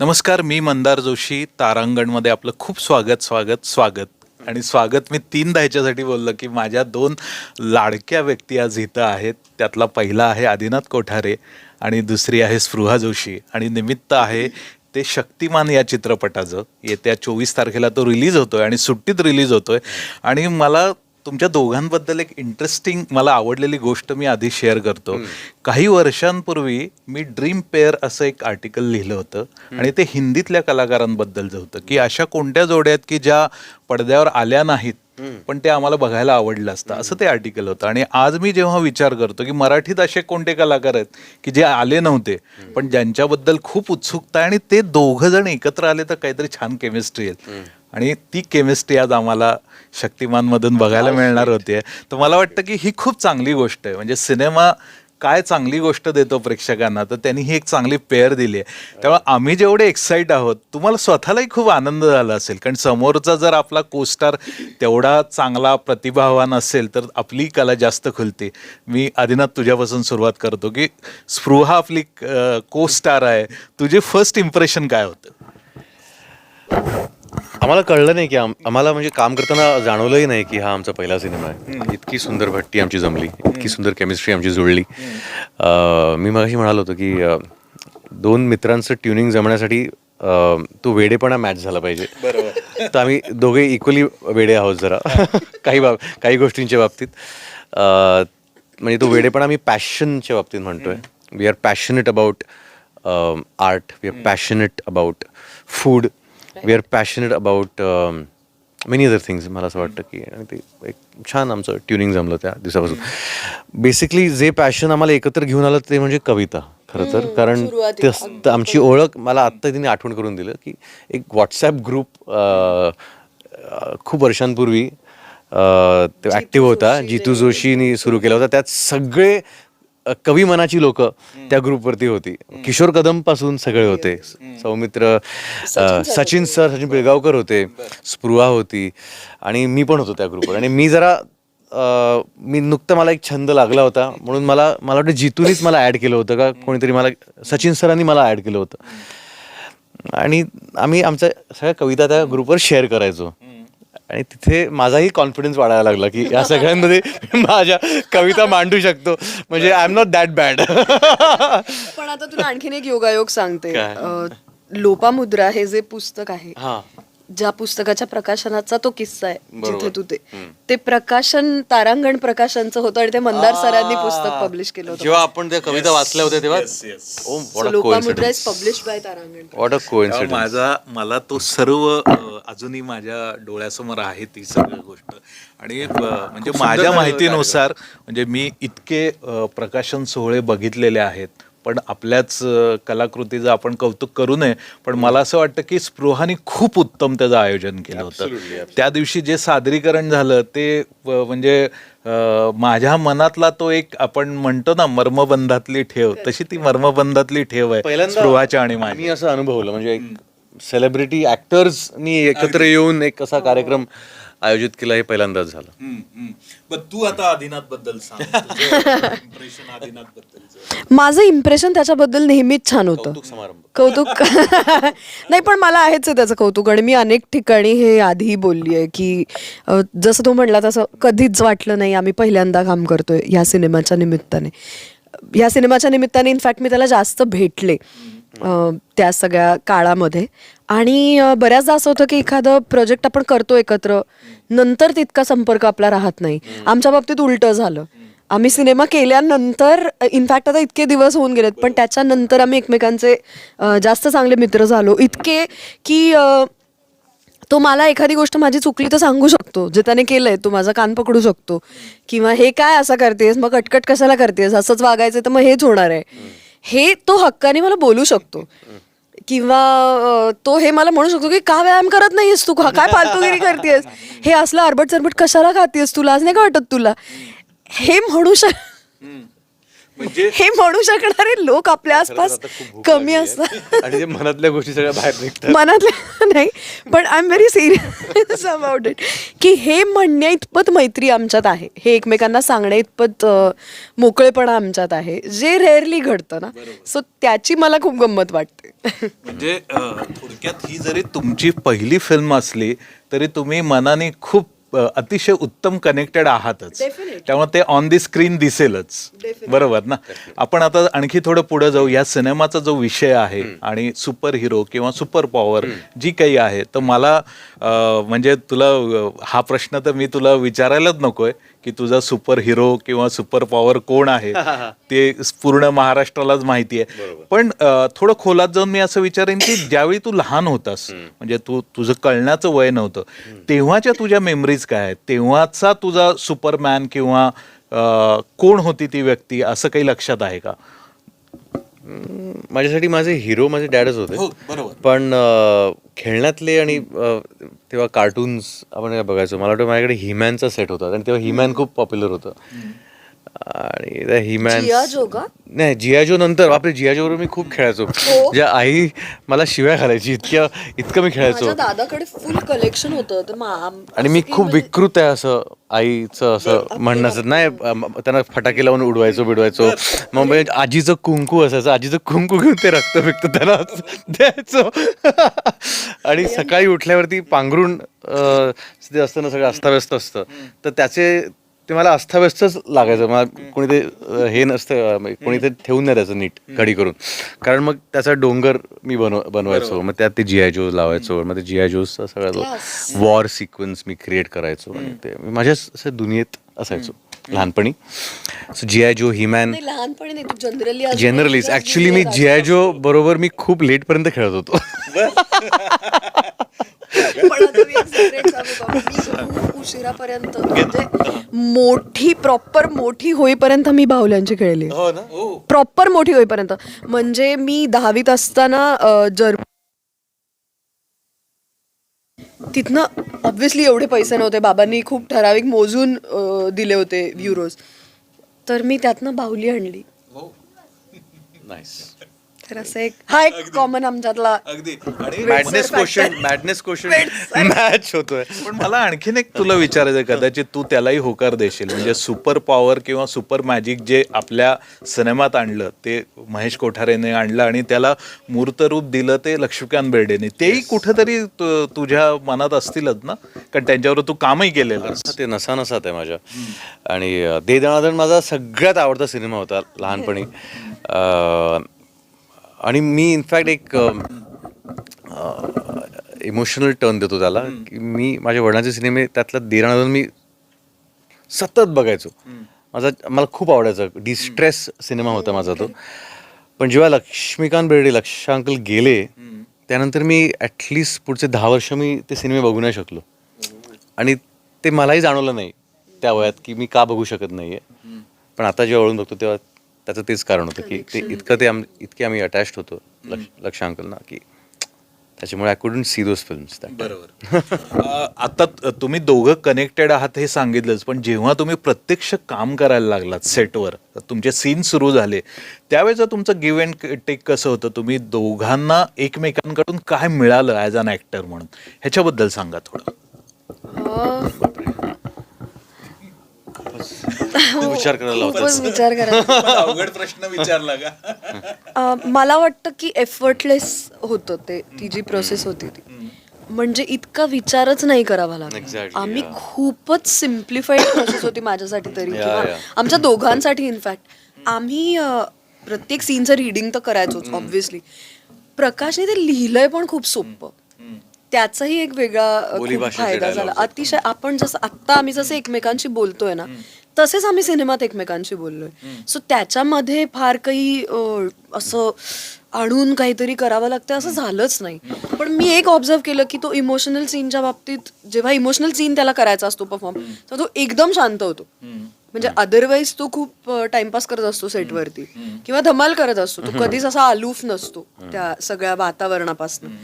नमस्कार मी मंदार जोशी तारांगणमध्ये आपलं खूप स्वागत स्वागत स्वागत. आणि स्वागत मी तीनदा ह्याच्यासाठी बोललो की माझ्या दोन लाडक्या व्यक्ती आज इथं आहेत. त्यातला पहिला आहे आदिनाथ कोठारे आणि दुसरी आहे स्पृहा जोशी. आणि निमित्त आहे ते शक्तिमान या चित्रपटाचं. येत्या चोवीस तारखेला तो रिलीज होतोय आणि सुट्टीत रिलीज होतोय. आणि मला तुमच्या दोघांबद्दल एक इंटरेस्टिंग मला आवडलेली गोष्ट मी आधी शेअर करतो. काही वर्षांपूर्वी मी ड्रीम पेअर असं एक आर्टिकल लिहिलं होतं. आणि ते हिंदीतल्या कलाकारांबद्दलचं होतं. की अशा कोणत्या जोड्या आहेत की ज्या पडद्यावर आल्या नाहीत पण ते आम्हाला बघायला आवडलं असतं. असं ते आर्टिकल होतं. आणि आज मी जेव्हा विचार करतो की मराठीत असे कोणते कलाकार आहेत की जे आले नव्हते पण ज्यांच्याबद्दल खूप उत्सुकता आहे आणि ते दोघं जण एकत्र आले तर काहीतरी छान केमिस्ट्री आहे आणि ती केमिस्ट्री आज आम्हाला शक्तिमानमधून बघायला मिळणार होती तर मला वाटतं की ही खूप चांगली गोष्ट आहे. म्हणजे सिनेमा काय चांगली गोष्ट देतो प्रेक्षकांना तर त्यांनी ही एक चांगली पेअर दिली आहे. तेव्हा आम्ही जेवढे एक्साइट आहोत तुम्हाला स्वतःलाही खूप आनंद झाला असेल. कारण समोरचा जर आपला कोस्टार तेवढा चांगला प्रतिभावान असेल तर आपली कला जास्त खुलते. मी आदिनाथ तुझ्यापासून सुरुवात करतो की स्पृहा आपली को स्टार आहे. तुझे फर्स्ट इम्प्रेशन काय होतं? आम्हाला कळलं नाही की आम- आम्हाला म्हणजे काम करताना जाणवलंही नाही की हा आमचा पहिला सिनेमा आहे. इतकी सुंदर भट्टी आमची जमली इतकी सुंदर केमिस्ट्री आमची जुळली. अं, मी मगाशी म्हणालो होतो की अं, दोन मित्रांचं ट्युनिंग जमण्यासाठी अं, तो वेडेपणा मॅच झाला पाहिजे. तर आम्ही दोघे इक्वली वेडे आहोत जरा. काही बाब काही गोष्टींच्या बाबतीत. अं, म्हणजे तो वेडेपणा मी पॅशनच्या बाबतीत म्हणतोय. We are passionate about art we are passionate about food we are passionate about many other things मला असं वाटतं की आणि ते एक छान आमचं ट्युनिंग जमलं त्या दिवसापासून. बेसिकली जे पॅशन आम्हाला एकत्र घेऊन आलं ते म्हणजे कविता. खरं तर. कारण ते आमची ओळख मला आत्ता तिने आठवण करून दिलं की एक व्हॉट्सॲप ग्रुप खूप वर्षांपूर्वी ॲक्टिव्ह होता. जितू जोशीनी सुरू केला होता. त्यात सगळे कवी मनाची लोक त्या ग्रुपवरती होती. किशोर कदमपासून सगळे होते. सौमित्र सचिन सर सचिन पिळगावकर होते. स्पृहा होती. आणि मी पण होतो त्या ग्रुपवर. आणि मी जरा मी नुकतं मला एक छंद लागला होता. म्हणून मला मला वाटतं जितूनच मला ऍड केलं होतं का कोणीतरी मला सचिन सरांनी मला ऍड केलं होतं. आणि आम्ही आमच्या सगळ्या कविता त्या ग्रुपवर शेअर करायचो. आणि तिथे माझाही कॉन्फिडन्स वाढायला लागला की या सगळ्यांमध्ये माझ्या कविता मांडू शकतो. म्हणजे I am not that bad पण आता तुला आणखीन एक योगायोग सांगते. लोपामुद्रा हे जे पुस्तक आहे ज्या पुस्तकाच्या प्रकाशनाचा तो किस्सा आहे जिथे तू ते. ते प्रकाशन तारांगण प्रकाशनचं होतं आणि ते मंदार सरांनी पुस्तक पब्लिश केलं होतं. जेव्हा आपण त्या कविता वाचल्या होत्या तेव्हा is. Publish by Tarangan coincidence. माझा मला तो सर्व अजूनही माझ्या डोळ्यासमोर आहे ती सगळी गोष्ट. आणि म्हणजे माझ्या माहितीनुसार म्हणजे मी इतके प्रकाशन सोहळे बघितलेले आहेत. पण आपल्याच कलाकृतीचं आपण कौतुक करू नये पण मला असं वाटतं की स्पृहाने खूप उत्तम त्याचं आयोजन केलं होतं. त्या दिवशी जे सादरीकरण झालं ते म्हणजे माझ्या मनातला तो एक आपण म्हणतो ना मर्मबंधातली ठेव तशी ती मर्मबंधातली ठेव आहे स्पृहाच्या आणि माझ्या. मी असं अनुभवलं म्हणजे एक सेलिब्रिटी ऍक्टर्सनी एकत्र येऊन एक असा कार्यक्रम आयोजित केला हे पहिल्यांदाच झालं. पण तू आता आदिनाथबद्दल सांग. इम्प्रेशन आदिनाथबद्दल माझं इम्प्रेशन त्याच्याबद्दल नेहमीच छान होतं. समारंभ. कौतुक. नाही पण मला आहेच आहे त्याचं कौतुक. आणि मी अनेक ठिकाणी हे आधीही बोलली आहे की अ, जसं तो म्हणला तसं कधीच वाटलं नाही आम्ही पहिल्यांदा काम करतोय ह्या सिनेमाच्या निमित्ताने. ह्या सिनेमाच्या निमित्ताने इनफॅक्ट मी त्याला जास्त भेटले. त्या सगळ्या काळामध्ये. आणि बऱ्याचदा असं होतं की एखादं प्रोजेक्ट आपण करतो एकत्र नंतर तितका संपर्क आपला राहत नाही. आमच्या बाबतीत उलटं झालं. आम्ही सिनेमा केल्यानंतर इनफॅक्ट आता इतके दिवस होऊन गेलेत पण त्याच्यानंतर आम्ही एकमेकांचे जास्त चांगले मित्र झालो. इतके की तो मला एखादी गोष्ट माझी चुकली तर सांगू शकतो. जे त्याने केलंय तो माझा कान पकडू शकतो. किंवा हे काय असं करतेस मग कटकट कशाला करतेस असंच वागायचं तर मग हेच होणार आहे. हे तो हक्काने मला बोलू शकतो. किंवा तो हे मला म्हणू शकतो की का व्यायाम करत नाहीयेस तू? काय फालतूगिरी करतेस हे असलं अरबट चरबट कशाला खातेस तुला? आज नाही का वाटत तुला? हे म्हणू शक म्हणजे- हे म्हणू शकणारे लोक आपल्या आसपास कमी असतात. आणि ते मनातल्या गोष्टी सगळ्या बाहेर निघतात. मनातल्या नाही पण I am very serious about it की हे म्हणण्या इतपत मैत्री आमच्यात आहे. हे एकमेकांना सांगण्या इतपत मोकळेपणा आमच्यात आहे. जे रेअरली घडतं ना सो त्याची मला खूप गंमत वाटते. म्हणजे थोडक्यात ही जरी तुमची पहिली फिल्म असली तरी तुम्ही मनाने खूप अतिशय उत्तम कनेक्टेड आहातच. त्यामुळे ते ऑन दी स्क्रीन दिसेलच. बरोबर ना? आपण आता आणखी थोडं पुढे जाऊ. या सिनेमाचा जो विषय आहे आणि सुपर हिरो किंवा सुपर पॉवर जी काही आहे तर मला म्हणजे तुला हा प्रश्न तर मी तुला विचारायलाच नकोय. की तुझा सुपर हिरो किंवा सुपर पॉवर कोण आहे? ते पूर्ण महाराष्ट्रालाच माहिती आहे. पण थोडं खोलात जाऊन मी असं विचारेन की ज्यावेळी तू लहान होतास म्हणजे तू तुझं कळण्याचं वय नव्हतं तेव्हाच्या तुझ्या मेमरीज काय आहेत? तेव्हाचा तुझा सुपरमॅन किंवा कोण होती ती व्यक्ती? असं काही लक्षात आहे का? माझ्यासाठी माझे हिरो माझे डॅडच होते. हो, बरोबर. पण खेळण्यातले आणि तेव्हा कार्टून्स आपण काय बघायचो. मला वाटतं माझ्याकडे हिमॅनचा सेट होता. आणि तेव्हा हिमॅन खूप पॉप्युलर होतं. आणि हिमॅन जियाजो का? नाही जियाजो नंतर. बरोबर मी खूप खेळायचो. म्हणजे आई मला शिव्या घालायची इतक्या इतकं मी खेळायचो. दादाकडे फुल कलेक्शन होतं तर आणि मी खूप म्हणजे- विकृत आहे असं आईचं असं म्हणणं असं नाही त्यांना फटाके लावून उडवायचो बिडवायचो. मग म्हणजे आजीचं कुंकू असायचं. आजीचं कुंकू घेऊन ते रक्त बिक्त त्याला द्यायचो. आणि सकाळी उठल्यावरती पांघरून असतं ना सगळं अस्ताव्यस्त असतं. तर त्याचे ते मला अस्ताव्यस्तच लागायचं. मला कोणी ते हे नसतं म्हणजे कोणी ते ठेवून नाही त्याचं नीट घडी करून. कारण मग त्याचा डोंगर मी बनव बनवायचो. मग त्यात ते जिआय लावायचो. मग ते जिआय जोजचा सगळा वॉर सिक्वेन्स मी क्रिएट करायचो. आणि ते माझ्या असं दुनियेत असायचो. लहानपणी. सो जिआय जो हिमॅन नाही, लहानपणी नाही तू जनरली जनरली ऍक्च्युली मी जिआय जो बरोबर मी खूप लेट पर्यंत खेळत होतो. उशिरापर्यंत म्हणजे मोठी प्रॉपर मोठी होईपर्यंत मी बाहुल्यांची खेळली. प्रॉपर मोठी होईपर्यंत. म्हणजे मी दहावीत असताना जर तिथनं ऑब्व्हियसली एवढे पैसे नव्हते. बाबांनी खूप ठराविक मोजून अ, दिले होते युरोज तर मी त्यातनं बाहुली आणली. नाईस तर असं एक हा एक कॉमन आमच्यातला अगदी. आणि madness question madness question match होतोय. पण मला आणखीन एक तुला विचारायचं आहे, कदाचित तू त्यालाही होकार देशील. म्हणजे सुपर पॉवर किंवा सुपर मॅजिक जे आपल्या सिनेमात आणलं ते महेश कोठारेने आणलं आणि त्याला मूर्तरूप दिलं ते लक्ष्मीकांत बेर्डेने. तेही कुठेतरी तु- तुझ्या मनात असतीलच ना? कारण त्यांच्यावर तू कामही केलेलं ते नसा नसात आहे माझ्या. आणि दे दणादण माझा सगळ्यात आवडता सिनेमा होता लहानपणी. आणि मी इनफॅक्ट एक इमोशनल टर्न देतो त्याला. की मी माझ्या वडिलांचे सिनेमे त्यातला देराणादन मी सतत बघायचो. माझा मला खूप आवडायचा. डिस्ट्रेस सिनेमा होता माझा तो. पण जेव्हा लक्ष्मीकांत बेर्डे लक्षांकल गेले त्यानंतर मी ॲटलिस्ट पुढचे दहा वर्ष मी ते सिनेमे बघू नाही शकलो. आणि ते मलाही जाणवलं नाही त्या वयात की मी का बघू शकत नाहीये. पण आता जेव्हा वळून बघतो तेव्हा त्याचं तेच कारण होतं की ते इतकं ते आम इतके आम्ही अटॅच्ड होतो लक्ष लक्षांकलना की त्याच्यामुळे I couldn't see those films बरोबर. आता तुम्ही दोघं कनेक्टेड आहात हे सांगितलंच पण जेव्हा तुम्ही प्रत्यक्ष काम करायला लागलात सेटवर तुमचे सीन सुरू झाले. त्यावेळेचं तुमचं गिव्ह अँड टेक कसं होतं? तुम्ही दोघांना एकमेकांकडून काय मिळालं ॲज अन ॲक्टर म्हणून? ह्याच्याबद्दल सांगा थोडं. विचार करायला खूपच विचार करा अवघड प्रश्न विचारला का? अ, मला वाटतं की एफर्टलेस होतं ते ती जी प्रोसेस होती ती. म्हणजे इतका विचारच नाही करावा लागला. Exactly, आम्ही yeah. खूपच सिम्प्लिफाईड प्रोसेस होती माझ्यासाठी तरी. Yeah, किंवा yeah. आमच्या दोघांसाठी इनफॅक्ट आम्ही अ, प्रत्येक सीनचं रिडिंग तर करायचोच ऑब्व्हियसली प्रकाशने ते लिहिलंय पण खूप सोपं. त्याचाही एक वेगळा खूप फायदा झाला. अतिशय आपण जसं आत्ता आम्ही जसं एकमेकांशी बोलतोय ना तसेच आम्ही सिनेमात एकमेकांशी बोललोय. सो त्याच्यामध्ये फार काही असं आणून काहीतरी करावं लागतं असं झालंच नाही. पण मी एक ऑब्झर्व केलं की तो इमोशनल सीनच्या बाबतीत जेव्हा इमोशनल सीन त्याला करायचा असतो परफॉर्म तर तो एकदम शांत होतो. म्हणजे अदरवाईज तो खूप टाइमपास करत असतो सेटवरती किंवा धमाल करत असतो. तो कधीच असा अलूफ नसतो त्या सगळ्या वातावरणापासून.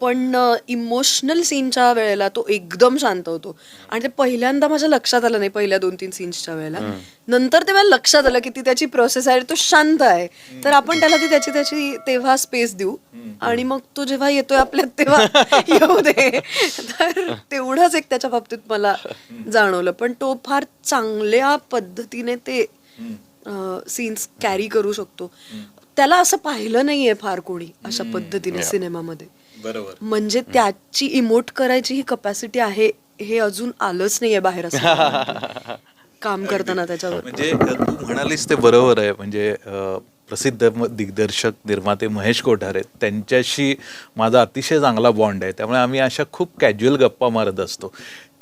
पण इमोशनल सीनच्या वेळेला तो एकदम शांत होतो. आणि ते पहिल्यांदा माझ्या लक्षात आलं नाही पहिल्या दोन तीन सीन्सच्या वेळेला. नंतर तेव्हा लक्षात आलं की ती त्याची प्रोसेस आहे तो शांत आहे. तर आपण त्याला ती त्याची त्याची तेव्हा स्पेस देऊ. आणि मग तो जेव्हा येतोय आपल्यात तेव्हा येऊ दे. तर तेवढंच एक त्याच्या बाबतीत मला जाणवलं. पण तो फार चांगल्या पद्धतीने ते सीन्स कॅरी करू शकतो. त्याला असं पाहिलं नाहीये फार कोणी अशा पद्धतीने सिनेमामध्ये. बरोबर. म्हणजे त्याची इमोट करायची ही कपॅसिटी आहे हे अजून आलंच नाहीये बाहेर असं काम करताना त्याच्यावर. म्हणजे तू म्हणालीस ते बरोबर आहे. म्हणजे अ, प्रसिद्ध म- दिग्दर्शक निर्माते महेश कोठारे त्यांच्याशी माझा अतिशय चांगला बॉन्ड आहे. त्यामुळे आम्ही अशा खूप कॅज्युअल गप्पा मारत असतो.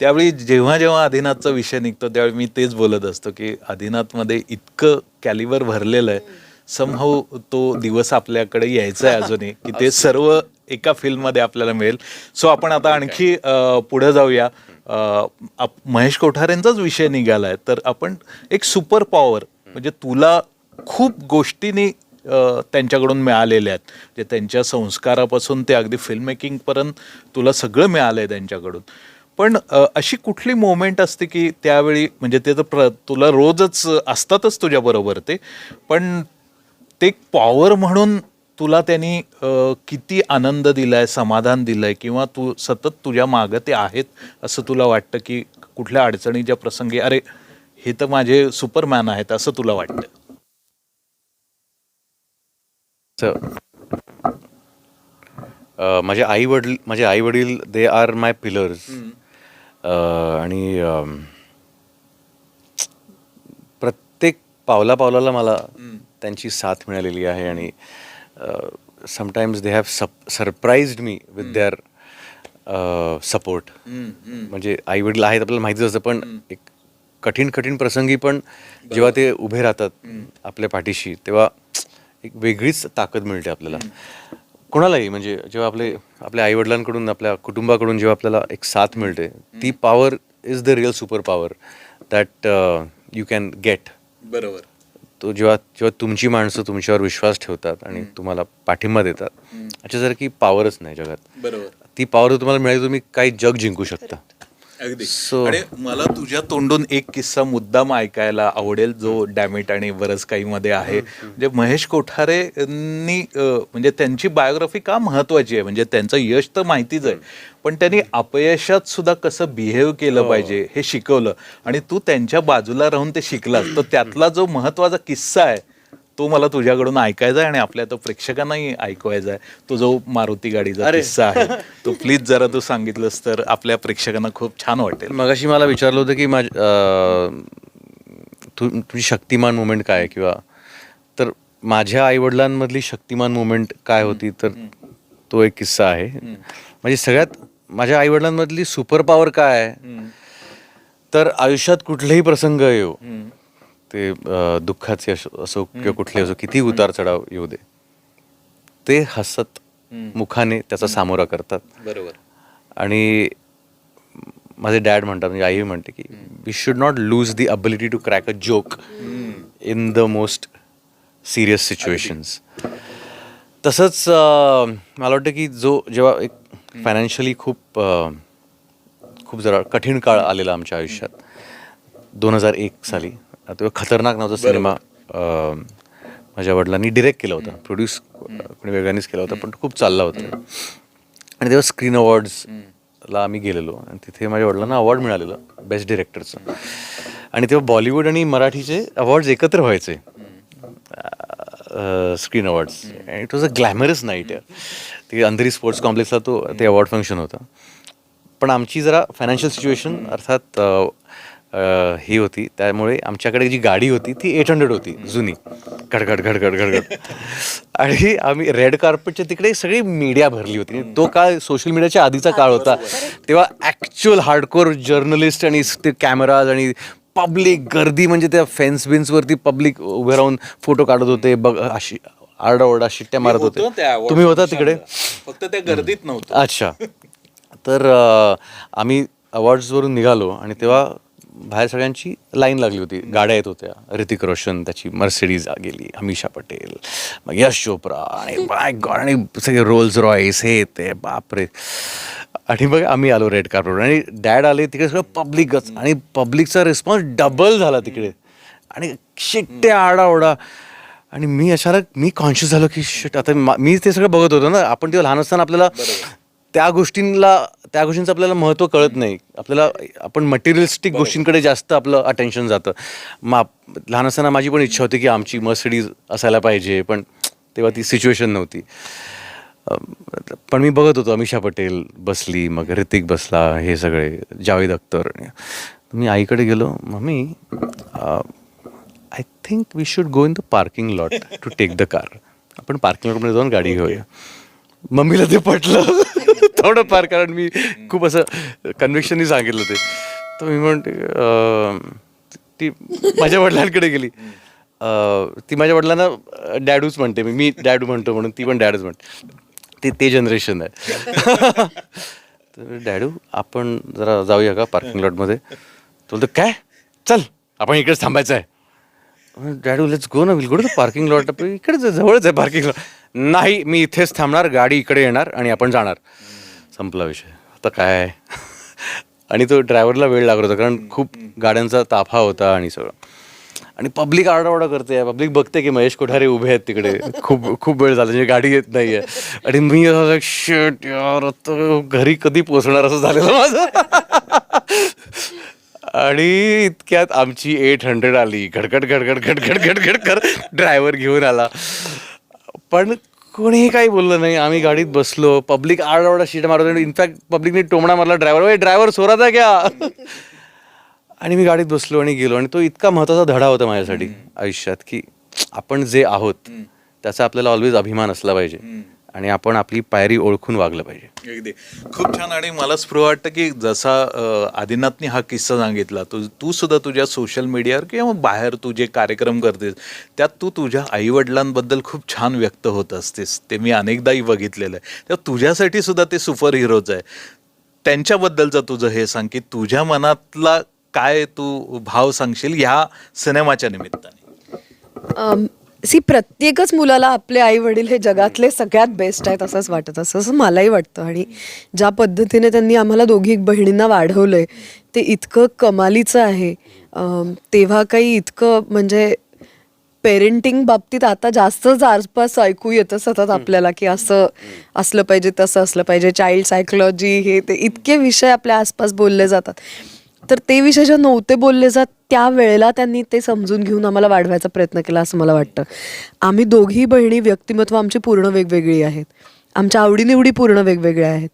त्यावेळी जेव्हा जेव्हा आदिनाथचा विषय निघतो त्यावेळी मी तेच बोलत असतो की आदिनाथमध्ये इतकं कॅलिबर भरलेलं आहे. समहाऊ तो दिवस आपल्याकडे यायचा आहे अजूनही की ते सर्व एका फिल्ममध्ये आपल्याला मिळेल. सो आपण आता आणखी पुढे जाऊया. महेश कोठारेंचाच विषय निघाला आहे. तर आपण एक सुपर पॉवर म्हणजे तुला खूप गोष्टींनी त्यांच्याकडून मिळालेल्या आहेत. म्हणजे त्यांच्या संस्कारापासून ते अगदी फिल्म मेकिंगपर्यंत तुला सगळं मिळालं आहे त्यांच्याकडून. पण अशी कुठली मोमेंट असते की त्यावेळी म्हणजे ते तर प्र तुला रोजच असतातच तुझ्याबरोबर ते पण ते पॉवर म्हणून तुला त्यांनी किती आनंद दिलाय समाधान दिलंय किंवा तू सतत तुझ्या मागं ते आहेत असं तुला वाटतं की कुठल्या अडचणीच्या प्रसंगी अरे हे तर माझे सुपरमॅन आहेत असं तुला वाटतं? माझे आई वडील माझे आई वडील दे आर माय पिलर्स आणि प्रत्येक पावला पावलाला मला त्यांची साथ मिळालेली आहे आणि sometimes they have surprised me with their support म्हणजे आई वडील आहेत आपल्याला माहितीच असतं पण एक कठीण कठीण प्रसंगी पण जेव्हा ते उभे राहतात आपल्या पाठीशी तेव्हा एक वेगळीच ताकद मिळते आपल्याला. कोणालाही म्हणजे जेव्हा आपले आपल्या आईवडिलांकडून आपल्या कुटुंबाकडून जेव्हा आपल्याला एक साथ मिळते ती power is the real superpower that you can get बरोबर. तो जेव्हा जेव्हा तुमची माणसं तुमच्यावर विश्वास ठेवतात आणि तुम्हाला पाठिंबा देतात याच्यासारखी पॉवरच नाही जगात बरोबर. ती पॉवर तुम्हाला मिळाली तुम्ही काही जग जिंकू शकता. अगदी. So- मला तुझ्या तोंडून एक किस्सा मुद्दाम ऐकायला आवडेल जो डॅमिट आणि बरंच काही मध्ये आहे म्हणजे महेश कोठारेंनी अं, म्हणजे त्यांची बायोग्राफी का महत्वाची आहे? म्हणजे त्यांचं यश तर माहितीच आहे. पण त्यांनी अपयशात सुद्धा कसं बिहेव केलं पाहिजे हे शिकवलं. आणि तू त्यांच्या बाजूला राहून ते शिकलास. तर त्यातला जो महत्त्वाचा किस्सा आहे तो मला तुझ्याकडून ऐकायचा आहे आणि आपल्या तो प्रेक्षकांनाही ऐकवायचा आहे. तो जो मारुती गाडीचा किस्सा आहे तो प्लीज जरा तू सांगितलंस तर आपल्या प्रेक्षकांना खूप छान वाटेल. मगाशी मला विचारलं होतं की माझ तु तुझी शक्तिमान मुवमेंट काय किंवा तर माझ्या आईवडिलांमधली शक्तिमान मुवमेंट काय होती तर तो एक किस्सा आहे. म्हणजे सगळ्यात माझ्या आईवडिलांमधली सुपर पॉवर काय आहे? तर आयुष्यात कुठलेही प्रसंग येऊ ते दुःखाचे असो असो किंवा कुठले असो किती उतार चढाव येऊ दे. ते हसत मुखाने त्याचा सामोरा करतात. बरोबर. आणि माझे डॅड म्हणतात म्हणजे आई म्हणते की we should not lose the ability to crack a joke in the most serious situations तसंच मला वाटतं की जो जेव्हा एक फायनान्शियली खूप खूप जरा कठीण काळ आलेला आमच्या आयुष्यात दोन हजार एक साली तेव्हा खतरनाक नावाचा सिनेमा माझ्या वडिलांनी डिरेक्ट केला होता. प्रोड्यूस कोणी वेगळ्यानेच केला होता पण खूप चालला होता. आणि तेव्हा स्क्रीन अवॉर्ड्सला आम्ही गेलेलो. आणि तिथे माझ्या वडिलांना अवॉर्ड मिळालेलं बेस्ट डिरेक्टरचं आणि तेव्हा बॉलिवूड आणि मराठीचे अवॉर्ड्स एकत्र व्हायचे. Screen awards it was a glamorous night ते अंधेरी स्पोर्ट्स कॉम्प्लेक्सला तो ते अवॉर्ड फंक्शन होतं. पण आमची जरा फायनान्शियल सिच्युएशन अर्थात ही होती. त्यामुळे आमच्याकडे जी गाडी होती ती एट हंड्रेड होती जुनी. घडघड घडघड घडघड. आणि आम्ही रेड कार्पेटच्या तिकडे सगळी मीडिया भरली होती. तो काळ सोशल मीडियाच्या आधीचा काळ होता. तेव्हा ॲक्च्युअल हार्डकोर जर्नलिस्ट आणि ते कॅमेराज आणि पब्लिक गर्दी म्हणजे त्या फेन्स बिन्सवरती पब्लिक उभे राहून फोटो काढत होते. बघ अशी आरडाओरडा शिट्ट्या मारत होते तुम्ही होता तिकडे? फक्त त्या गर्दीत नव्हतं. अच्छा. तर आम्ही अवॉर्ड्सवरून निघालो आणि तेव्हा बाहेर सगळ्यांची लाईन लागली होती. गाड्या येत होत्या. ऋतिक रोशन त्याची मर्सिडीज गेली अमिषा पटेल मग यश चोप्रा आणि बाय गॉड आणि सगळे रोल्स रॉईस हे ते बापरे. आणि मग आम्ही आलो रेड कार्पेट आणि डॅड आले तिकडे सगळं पब्लिकच आणि पब्लिकचा रिस्पॉन्स डबल झाला तिकडे. आणि शिट्टे आडाओडा आणि मी अचानक मी कॉन्शियस झालो की शिट आता मी ते सगळं बघत होतो ना. आपण तेव्हा लहान असताना आपल्याला त्या गोष्टींना त्या गोष्टींचं आपल्याला महत्त्व कळत नाही. आपल्याला आपण मटेरियलिस्टिक गोष्टींकडे जास्त आपलं अटेन्शन जातं. आप- लहान असताना माझी पण इच्छा होती की आमची मर्सिडीज असायला पाहिजे पण तेव्हा ती सिच्युएशन नव्हती. पण मी बघत होतो अमिषा पटेल बसली मग ऋतिक बसला हे सगळे जावेद अख्तर. मी आईकडे गेलो mummy I think we should go in the parking lot to take the car आपण पार्किंग लॉटमध्ये जाऊन गाडी घेऊया. मम्मीला ते पटलं. थोडंफार कारण मी खूप असं कन्व्हिक्शननी सांगितलं ते. तर मी म्हणते अं, ती माझ्या वडिलांकडे गेली. अं, ती माझ्या वडिलांना डॅडूच म्हणते. मी मी डॅडू म्हणतो म्हणून ती पण डॅडूच म्हणते. ते ते जनरेशन आहे. तर डॅडू आपण जरा जाऊया का पार्किंग लॉटमध्ये तो बोलतो काय? चल आपण इकडेच थांबायचं आहे. डॅडू लेट्स गो ना. Will go to parking lot इकडेच आहे, जवळच आहे पार्किंग लॉट नाही मी इथेच थांबणार. गाडी इकडे येणार आणि आपण जाणार. संपला विषय. आता काय आणि तो ड्रायव्हरला वेळ लागत होता कारण खूप गाड्यांचा ताफा होता आणि सगळं. आणि पब्लिक आरडाओरडा करते पब्लिक बघते की महेश कोठारे उभे आहेत तिकडे. खूप खूप वेळ झाला म्हणजे गाडी येत नाहीये. आणि मी शेट यार आता घरी कधी पोहोचणार? असं झालेलं माझं. आणि इतक्यात आमची एट हंड्रेड आली. घडघड घडघड घडघड घडघड कर ड्रायव्हर घेऊन आला. पण कोणीही काही बोललं नाही. आम्ही गाडीत बसलो. पब्लिक आरडाओरडा शीट मारत इनफॅक्ट पब्लिकने टोमणा मारला. ड्रायव्हर ड्रायव्हर सोराचा क्या? आणि मी गाडीत बसलो आणि गेलो. आणि तो इतका महत्त्वाचा धडा होता माझ्यासाठी आयुष्यात की आपण जे आहोत त्याचा आपल्याला ऑलवेज अभिमान असला पाहिजे. आणि आपण आपली पायरी ओळखून वागलं पाहिजे. अगदी. खूप छान आणि मला स्पृह वाटतं की जसा आदिनाथनी हा किस्सा सांगितला तू तू सुद्धा तुझ्या सोशल मीडियावर किंवा बाहेर तू जे कार्यक्रम करतेस त्यात तू तुझ्या आईवडिलांबद्दल खूप छान व्यक्त होत असतेस. ते मी अनेकदाही बघितलेलं आहे. तर तुझ्यासाठी सुद्धा ते सुपर हिरोज आहे. त्यांच्याबद्दलचं तुझं हे सांग की तुझ्या मनातला काय तू भाव सांगशील ह्या सिनेमाच्या निमित्ताने. सी प्रत्येकच मुलाला आपले आई वडील हे जगातले सगळ्यात बेस्ट आहेत असंच वाटत. असं असं मलाही वाटतं. आणि ज्या पद्धतीने त्यांनी आम्हाला दोघी बहिणींना वाढवलंय ते इतकं कमालीचं आहे. तेव्हा काही इतकं म्हणजे पेरेंटिंग बाबतीत आता जास्तच आसपास ऐकू येतं सतत आपल्याला की असं असलं पाहिजे तसं असलं पाहिजे. चाइल्ड सायकोलॉजी हे ते इतके विषय आपल्या आसपास बोलले जातात. तर ते विषय जे नव्हते बोलले जात त्या वेळेला त्यांनी ते समजून घेऊन आम्हाला वाढवायचा प्रयत्न केला असं मला वाटतं. आम्ही दोघी बहिणी व्यक्तिमत्व आमची पूर्ण वेगवेगळी आहेत. आमच्या आवडीनिवडी पूर्ण वेगवेगळ्या आहेत.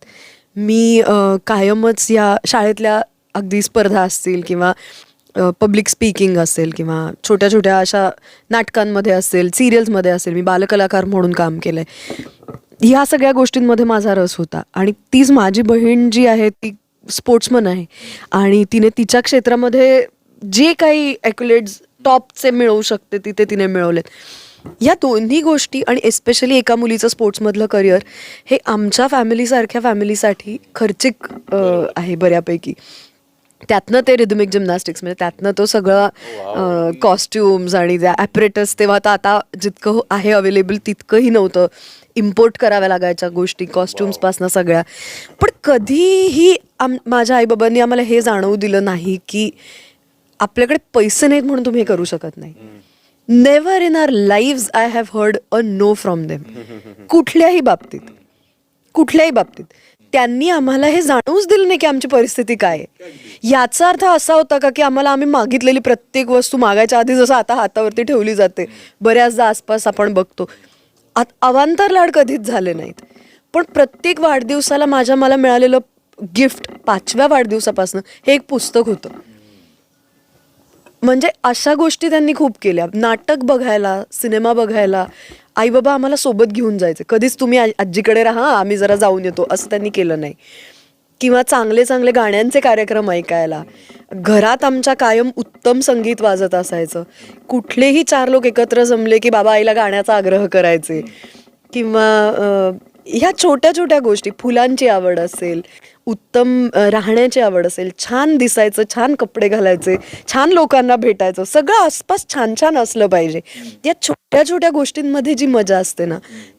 मी कायमच या शाळेतल्या अगदी स्पर्धा असतील किंवा पब्लिक स्पीकिंग असेल किंवा छोट्या छोट्या अशा नाटकांमध्ये असेल सिरियल्समध्ये असेल मी बालकलाकार म्हणून काम केलं आहे ह्या सगळ्या गोष्टींमध्ये माझा रस होता. आणि तीच माझी बहीण जी आहे ती स्पोर्ट्समन आहे. आणि तिने तिच्या क्षेत्रामध्ये जे काही ॲक्युलेट्स टॉपचे मिळवू शकते तिथे तिने मिळवलेत. या दोन्ही गोष्टी आणि एस्पेशली एका मुलीचं स्पोर्ट्समधलं करिअर हे आमच्या फॅमिलीसारख्या फॅमिलीसाठी खर्चिक आहे बऱ्यापैकी. त्यातनं ते रिदमिक जिमनॅस्टिक्स म्हणजे त्यातनं तो सगळा कॉस्ट्युम्स आणि ॲपरेटस तेव्हा तर आता जितकं हो- आहे अवेलेबल तितकंही नव्हतं. इम्पोर्ट कराव्या लागायच्या गोष्टी कॉस्ट्युम्सपासनं सगळ्या. पण कधीही आम माझ्या आईबाबांनी आम्हाला हे जाणवू दिलं नाही की आपल्याकडे पैसे नाहीत म्हणून तुम्ही हे करू शकत नाही. Never in our live I have heard a no from them कुठल्याही बाबतीत. कुठल्याही बाबतीत. त्यांनी आम्हाला हे जाणवूच दिलं नाही की आमची परिस्थिती काय आहे. याचा अर्थ असा होता का की आम्हाला आम्ही मागितलेली प्रत्येक वस्तू मागायच्या आधी जसं आता हातावरती ठेवली जाते. बऱ्याचदा आसपास आपण बघतो. अवांतर लाड कधीच झाले नाहीत. पण प्रत्येक वाढदिवसाला माझ्या मला मिळालेलं गिफ्ट पाचव्या वाढदिवसापासून हे एक पुस्तक होतं. म्हणजे अशा गोष्टी त्यांनी खूप केल्या. नाटक बघायला सिनेमा बघायला आई बाबा आम्हाला सोबत घेऊन जायचे. कधीच तुम्ही आजीकडे राहा आम्ही जरा जाऊन येतो असं त्यांनी केलं नाही. किंवा चांगले चांगले गाण्यांचे कार्यक्रम ऐकायला. घरात आमच्या कायम उत्तम संगीत वाजत असायचं. कुठलेही चार लोक एकत्र जमले की बाबा आईला गाण्याचा आग्रह करायचे. किंवा ह्या छोट्या छोट्या गोष्टी फुलांची आवड असेल उत्तम राहण्याची आवड असेल छान दिसायचं छान कपडे घालायचे छान लोकांना भेटायचं सगळं आसपास छान छान असलं पाहिजे. या छोट्या छोट्या गोष्टींमध्ये जी मजा असते ना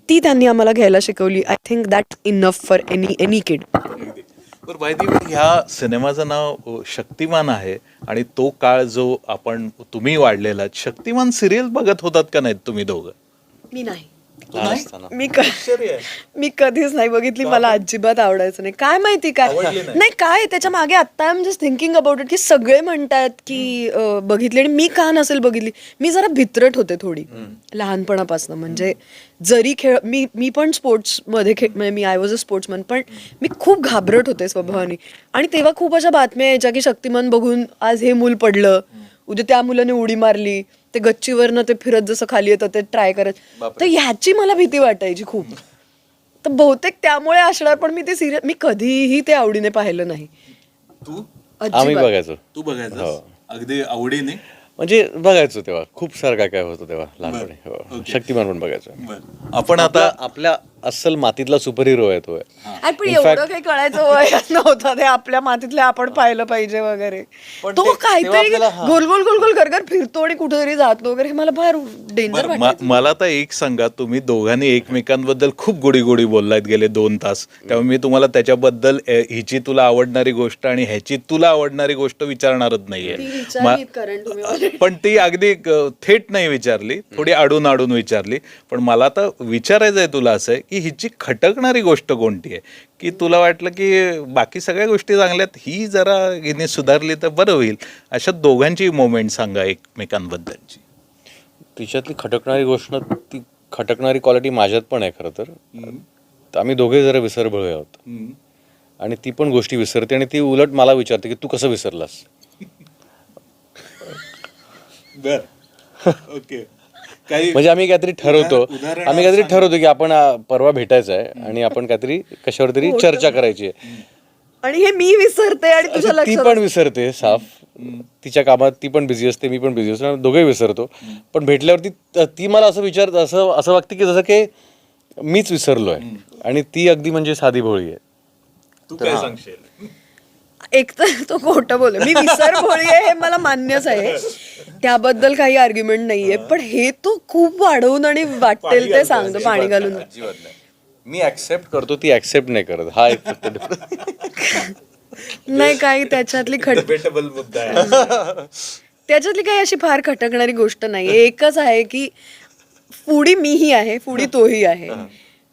ती त्यांनी आम्हाला घ्यायला शिकवली. I think that enough for any any kid बरं ह्या सिनेमाचं नाव शक्तिमान आहे आणि तो काळ जो आपण तुम्ही वाढलेला शक्तिमान सिरियल बघत होतात का नाहीत तुम्ही दोघं? मी नाही. लहान असताना. मी क- मी कधीच नाही बघितली मला अजिबात आवडायचं नाही. काय माहिती काय? आवडली नाही? नाही काय त्याच्यामागे आता I am just thinking about it की सगळे म्हणतात की अं, बघितली आणि मी का नसेल बघितली? मी जरा भित्रट होते थोडी लहानपणापासून. म्हणजे जरी खेळ मी मी पण स्पोर्ट्समध्ये खेळ म्हणजे मी आय वॉज अ स्पोर्ट्समन पण मी खूप घाबरट होते स्वभावाने. आणि तेव्हा खूप अशा बातम्या यायच्या की शक्तिमान बघून आज हे मूल पडलं. उद्या त्या मुलाने उडी मारली. ते गच्चीवरनं ते फिरत जसं खाली येतं ते ट्राय करत. तर ह्याची मला भीती वाटायची खूप. तर बहुतेक त्यामुळे असणार पण मी ते सिरियल मी कधीही ते आवडीने पाहिलं नाही. तू? आम्ही. बघायचो. तू बघायचं अगदी आवडीने? म्हणजे बघायचो तेव्हा. खूप सारं काय काय होतं तेव्हा लहानपणी. हो. शक्तिमान पण बघायचो. आपण आता आपला आपल्या अस्सल मातीतला सुपर हिरो आहे तो. आणि पण एवढं काही कळायचं वय नव्हतं ते आपल्या मातीतले आपण पाहिलं पाहिजे वगैरे. पण तो ते- तेव्हा काहीतरी आपल्याला हा- गोल गोल गोल गोल कर फिरतो आणि कुठेतरी जातो वगैरे हे मला फार डेंजर बरं, वाटत म- मला तर एक सांगा तुम्ही दोघांनी एकमेकांबद्दल खूप गोडी गोडी बोललायत गेले दोन तास. त्यामुळे मी तुम्हाला त्याच्याबद्दल अ, हिची तुला आवडणारी गोष्ट आणि ह्याची तुला आवडणारी गोष्ट विचारणारच नाहीये. विचारलीत कारण तुम्ही मा- पण ती अगदी अ, थेट नाही विचारली थोडी आडून आडून विचारली. पण मला आता विचारायचं आहे तुला असं की हिची खटकणारी गोष्ट कोणती आहे? की तुला वाटलं की बाकी सगळ्या गोष्टी चांगल्यात ही जरा हिने सुधारली तर बरं होईल. अशा दोघांची मोमेंट सांगा एकमेकांबद्दलची. तिच्यातली खटकणारी गोष्ट ती खटकणारी क्वालिटी माझ्यात पण आहे खरं तर. आम्ही दोघे जरा विसरभळ आहोत. आणि ती पण गोष्टी विसरते आणि ती उलट मला विचारते की तू कसं विसरलास? बर. ओके. काही म्हणजे आम्ही काहीतरी ठरवतो. आम्ही काहीतरी ठरवतो की आपण आ, परवा भेटायचं आहे आणि आपण काहीतरी कशावर तरी चर्चा करायची आहे. आणि हे मी विसरते आणि तुझ्या ती लक्षात पण विसरते साफ. तिच्या कामात ती पण बिझी असते मी पण बिझी असतो आणि दोघे विसरतो. पण भेटल्यावरती त- ती मला असं विचार असं असं वागते की जसं की मीच विसरलोय. आणि ती अगदी म्हणजे साधी भोळी आहे. तू काय सांगशील? एक तर तो खोटं बोल मी विसर भोळी आहे हे मला मान्यच आहे. त्याबद्दल काही आर्ग्युमेंट नाहीये पण हे तो खूप वाढवून आणि वाटेल ते सांगतो पाणी घालून. अजिबात नाही. मी ऍक्सेप्ट करतो ती ऍक्सेप्ट नाही करत. हा एक फक्त difference. नाही काही त्याच्यातली खट मुद्दा आहे. त्याच्यातली काही अशी फार खटकणारी गोष्ट नाही एकच आहे की फुडी मीही आहे फुडी तोही आहे.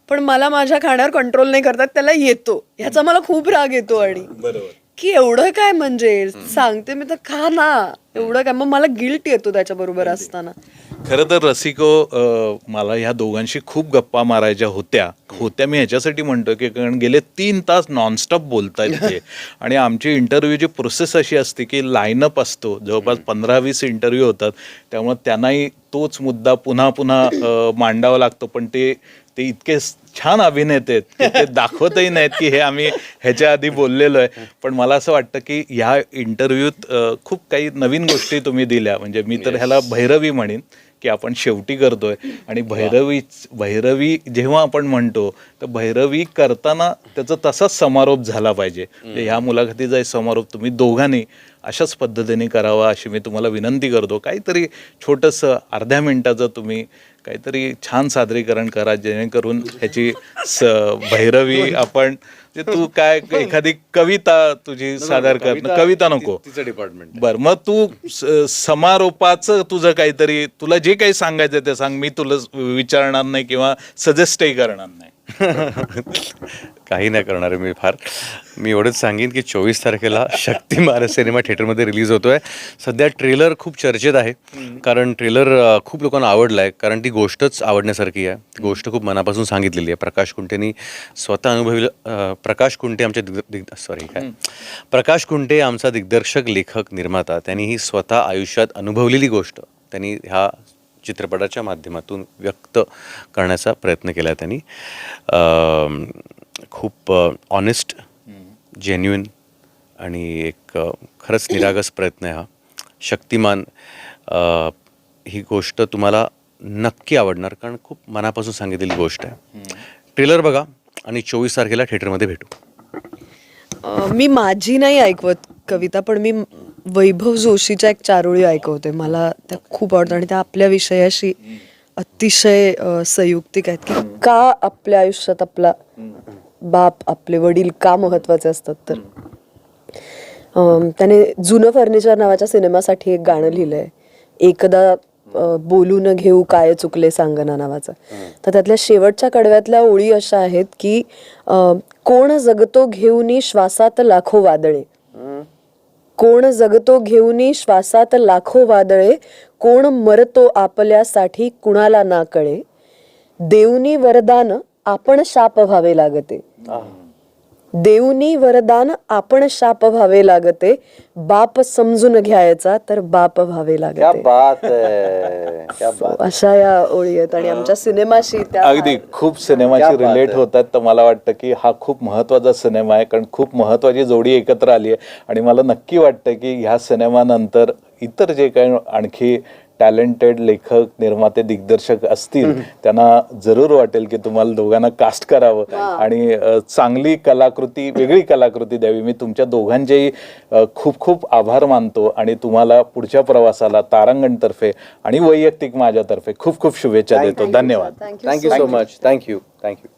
पण मला माझ्या खाण्यावर कंट्रोल नाही करतात त्याला येतो. ह्याचा मला खूप राग येतो आणि बरोबर. की एवढं काय म्हणजे? सांगते मी तर खा ना. एवढं काय? मग मला गिल्ट येतो त्याच्या बरोबर असताना. खरं तर रसिको अ, मला ह्या दोघांशी खूप गप्पा मारायच्या होत्या. होत्या मी ह्याच्यासाठी म्हणतो की कारण गेले तीन तास नॉनस्टॉप बोलतायत ते. आणि आमची इंटरव्ह्यूची प्रोसेस अशी असते की लाईनअप असतो. जवळपास पंधरा वीस इंटरव्ह्यू होतात. त्यामुळे त्यांनाही तोच मुद्दा पुन्हा पुन्हा अ, मांडावा लागतो. पण ते ते इतके स- छान अभिनेते आहेत. की ते दाखवतही नाहीत की हे आम्ही ह्याच्या आधी बोललेलो आहे. पण मला असं वाटतं की ह्या इंटरव्ह्यूत खूप काही नवीन गोष्टी तुम्ही दिल्या. म्हणजे मी तर ह्याला भैरवी म्हणेन की आपण शेवटी करतोय. आणि भैरवी भैरवी जेव्हा आपण म्हणतो तर भैरवी करताना त्याचा तसाच समारोप झाला पाहिजे. ह्या मुलाखतीचा समारोप तुम्ही दोघांनी अशाच पद्धतीने करावा अशी मी तुम्हाला विनंती करतो. काहीतरी छोटंसं अर्ध्या मिनिटाचं तुम्ही काहीतरी छान सादरीकरण करा जेणेकरून ह्याची स भैरवी आपण जे तू काय एखादी कविता तुझी सादर कर कविता नको. तिचं डिपार्टमेंट बर मग तू स- समारोपाचं तुझं काहीतरी तुला जे काही सांगायचं ते सांग मी तुला विचारणार नाही किंवा सजेस्टही करणार नाही. काही नाही करणार आहे मी फार. मी एवढंच सांगेन की चोवीस तारखेला शक्तिमान सिनेमा थिएटरमध्ये रिलीज होतोय. सध्या ट्रेलर खूप चर्चेत आहे. कारण ट्रेलर खूप लोकांना आवडला आहे कारण ती गोष्टच आवडण्यासारखी आहे. ती गोष्ट खूप मनापासून सांगितलेली आहे. प्रकाश कुंटेनी स्वतः अनुभवलं अं, प्रकाश कुंटे आमचे दिग दिग सॉरी काय? प्रकाश कुंटे आमचा दिग्दर्शक लेखक निर्माता. त्यांनी ही स्वतः आयुष्यात अनुभवलेली गोष्ट. त्यांनी ह्या चित्रपटाच्या माध्यमातून व्यक्त करण्याचा प्रयत्न केला त्यांनी. खूप ऑनेस्ट जेन्युइन आणि एक खरंच निरागस प्रयत्न आहे हा. शक्तिमान ही गोष्ट तुम्हाला नक्की आवडणार कारण खूप मनापासून सांगितलेली गोष्ट आहे. ट्रेलर बघा आणि चोवीस तारखेला थिएटरमध्ये भेटू. मी माझी नाही ऐकवत कविता पण मी वैभव जोशीच्या एक चारोळी ऐकवते. मला त्या खूप आवडतात आणि त्या आपल्या विषयाशी अतिशय संयुक्तिक आहेत की का आपल्या आयुष्यात आपला बाप आपले वडील का महत्त्वाचे असतात तर. त्याने जुनं फर्निचर नावाच्या सिनेमासाठी एक गाणं लिहिलंय. एकदा बोलू न घेऊ काय चुकले सांगना नावाचं. तर त्यातल्या शेवटच्या कडव्यातल्या ओळी अशा आहेत की कोण जगतो घेऊनी श्वासात लाखो वादळे. कोण जगतो घेऊनी श्वासात लाखो वादळे कोण मरतो आपल्यासाठी कुणाला ना कळे. देऊनी वरदान आपण शाप व्हावे लागते. देऊनी वरदान आपण शाप व्हावे लागते. बाप समजून घ्यायचा तर बाप व्हावे क्या लागते. बात है क्या बात अशा या ओळी आहेत आणि आमच्या सिनेमाशी त्या अगदी खूप सिनेमाशी रिलेट. होतात तर मला वाटतं की हा खूप महत्त्वाचा सिनेमा आहे कारण खूप महत्वाची जोडी एकत्र आली आहे. आणि मला नक्की वाटतं की ह्या सिनेमानंतर इतर जे काही आणखी टॅलेंटेड लेखक निर्माते दिग्दर्शक असतील त्यांना जरूर वाटेल की तुम्हाला दोघांना कास्ट करावं. आणि चांगली कलाकृती वेगळी कलाकृती द्यावी. मी तुमच्या दोघांचेही खूप खूप आभार मानतो आणि तुम्हाला पुढच्या प्रवासाला तारांगणतर्फे आणि वैयक्तिक माझ्यातर्फे खूप खूप शुभेच्छा देतो. धन्यवाद. Thank you so much thank you thank you